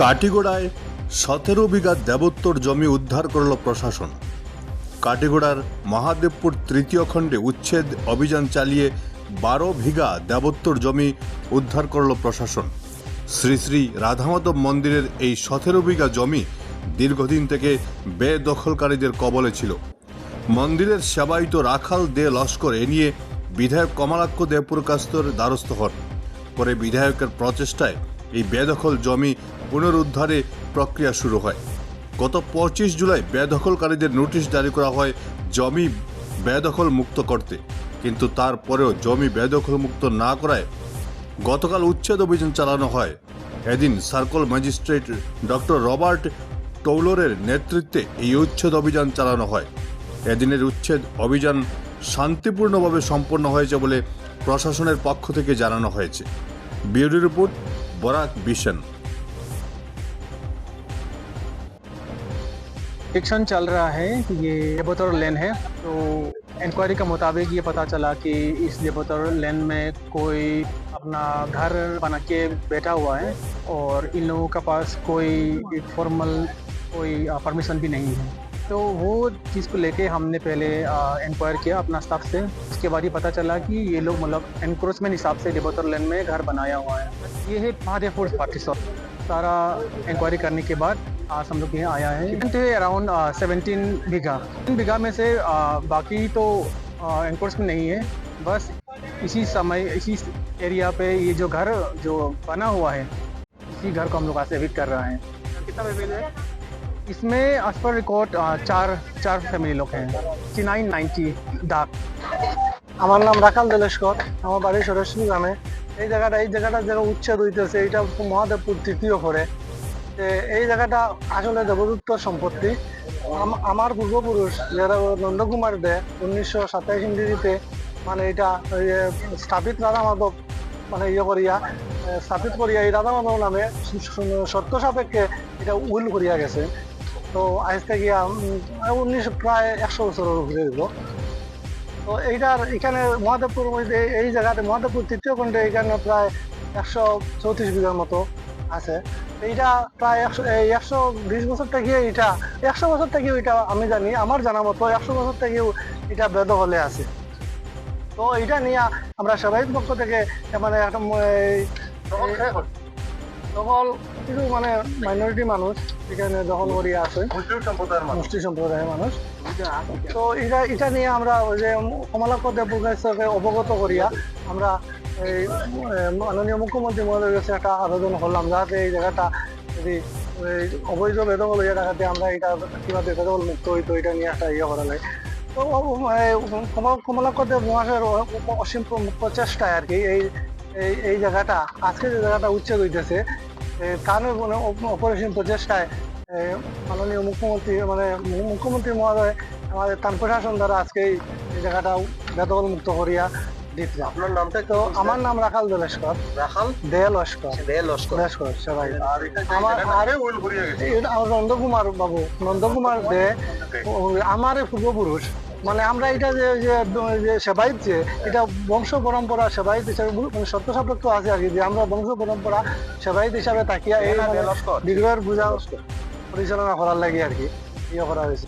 কাটিগোড়ায় সতেরো বিঘা দেবোত্তর জমি উদ্ধার করল প্রশাসন। কাটিগোড়ার মহাদেবপুর তৃতীয় খণ্ডে উচ্ছেদ অভিযান চালিয়ে বারো বিঘা দেবোত্তর জমি উদ্ধার করল প্রশাসন। শ্রী শ্রী রাধামাধব মন্দিরের এই সতেরো বিঘা জমি দীর্ঘদিন থেকে বেদখলকারীদের কবলে ছিল। মন্দিরের সেবায়িত রাখাল দে লস্কর এ নিয়ে বিধায়ক কমলাক্ষ দেবপুরকাস্তর দ্বারস্থ হন। পরে বিধায়কের প্রচেষ্টায় এই বেদখল জমি পুনরুদ্ধারে প্রক্রিয়া শুরু হয়। গত পঁচিশ জুলাই বেদখলকারীদের নোটিশ জারি করা হয়, জমি বেদখল মুক্ত করতে। কিন্তু তারপরেও জমি বেদখল মুক্ত না করায় গতকাল উচ্ছেদ অভিযান চালানো হয়। এদিন সার্কল ম্যাজিস্ট্রেট ডক্টর রবার্ট টৌলরের নেতৃত্বে এই উচ্ছেদ অভিযান চালানো হয়। এদিনের উচ্ছেদ অভিযান শান্তিপূর্ণভাবে সম্পন্ন হয়েছে বলে প্রশাসনের পক্ষ থেকে জানানো হয়েছে। বিউরো রিপোর্ট बराक बिशन शिक्षण चल रहा है ये लेबोतर लेन है तो इंक्वायरी के मुताबिक ये पता चला कि इस लेबोतर लेन में कोई अपना घर बना के बैठा हुआ है और इन लोगों के पास कोई फॉर्मल कोई परमिशन भी नहीं है। तो वो चीज़ को लेके हमने पहले इंक्वायर किया अपना स्टाफ से। उसके बाद ये पता चला कि ये लोग मतलब एनक्रोचमेंट हिसाब से डेबोतर लेन में घर बनाया हुआ है। ये है महादेवपुर पार्टी सौ सारा इंक्वायरी करने के बाद आज हम लोग यहाँ आया है। Around seventeen bigha. तीन बीघा में से आ, बाकी तो एनक्रोचमेंट नहीं है। बस इसी समय इसी एरिया पे ये जो घर जो बना हुआ है इसी घर को हम लोग आज से विज़िट कर रहे हैं। कितना है? इसमें एज पर रिकॉर्ड चार चार फैमिली लोग हैं नाइन नाइन्टी डाक আমার নাম রাখাল দলেশকর আমার বাড়ি সরস্বতী গ্রামে এই জায়গাটা এই জায়গাটা যারা উচ্ছেদ হইতেছে এটা মহাদেবপুর তৃতীয় করে তে এই জায়গাটা আসলে দেবদূত সম্পত্তি আম- আমার পূর্বপুরুষ যারা নন্দকুমার দে উনিশশো সাতাইশ ইংরেজিতে মানে এটা ওই যে স্থাপিত রাধা মাধব মানে ইয়ে করিয়া এ, স্থাপিত করিয়া এই রাধা মাধব নামে সু- সু- শর্ত সাপেক্ষে এটা উইল করিয়া গেছে তো আজ থেকে উনিশ, প্রায় একশো বছরের উপরে হইব। তো এইটার এখানে মহাদেবপুর মধ্যে, এই জায়গাতে মহাদেবপুর তৃতীয় খণ্ডে এখানে প্রায় একশো চৌত্রিশ বিঘার মতো আছে। এইটা প্রায় একশো, এই একশো বিশ বছর থেকে এটা একশো বছর থেকে এটা আমি জানি, আমার জানা মতো একশো বছর থেকেও এটা বেদ হলে আছে। তো এটা নিয়ে আমরা সবাই পক্ষ থেকে মানে একটা দখল কিছু মানে মাইনরিটি মানুষ এখানে দখল করিয়া আছে। মুষ্টি সম্প্রদায়ের মানুষ। তো এটা এটা নিয়ে আমরা ওই যে কমলাক্ষ দেবকে অবগত করিয়া আমরা এই মাননীয় মুখ্যমন্ত্রী মহোদয়ের কাছে একটা আবেদন করলাম যাতে এই জায়গাটা যদি অবৈধ বেদখল হয়ে থাকাতে আমরা এটা কীভাবে বেদখল মুক্ত হইতো এটা নিয়ে একটা ইয়ে করা লাগে। তো কমলাক্ষ দেব মহাশয়ের অসীম প্রচেষ্টায় আর কি এই এই এই জায়গাটা আজকে যে জায়গাটা উচ্ছেদ হইতেছে তার মানে অপ- অপরিসীম প্রচেষ্টায় মাননীয় মুখ্যমন্ত্রী মানে মুখ্যমন্ত্রী মহোদয় আমাদের তার প্রশাসন দ্বারা আজকে এই জায়গাটা বেদখল মুক্ত করিয়া আপনার নামটা তো আমার নাম রাখাল দলেশকর রাখাল? দে লস্কর। দে লস্কর। লস্কর সবাই। আমার আরে উইল করিয়া গেছে। এটা আমার নন্দকুমার বাবু নন্দকুমার দে আমার পূর্বপুরুষ। মানে আমরা এটা যে যে যে সেবাইত যে এটা বংশ পরম্পরা সেবাইত হিসাবে মানে সত্য সাপেক্ষ আছে আর কি যে আমরা বংশ পরম্পরা সেবাইত হিসাবে তাকিয়া এই মানে বিগ্রহের পূজা পরিচালনা করার লাগে আর কি ইয়ে করা হয়েছে।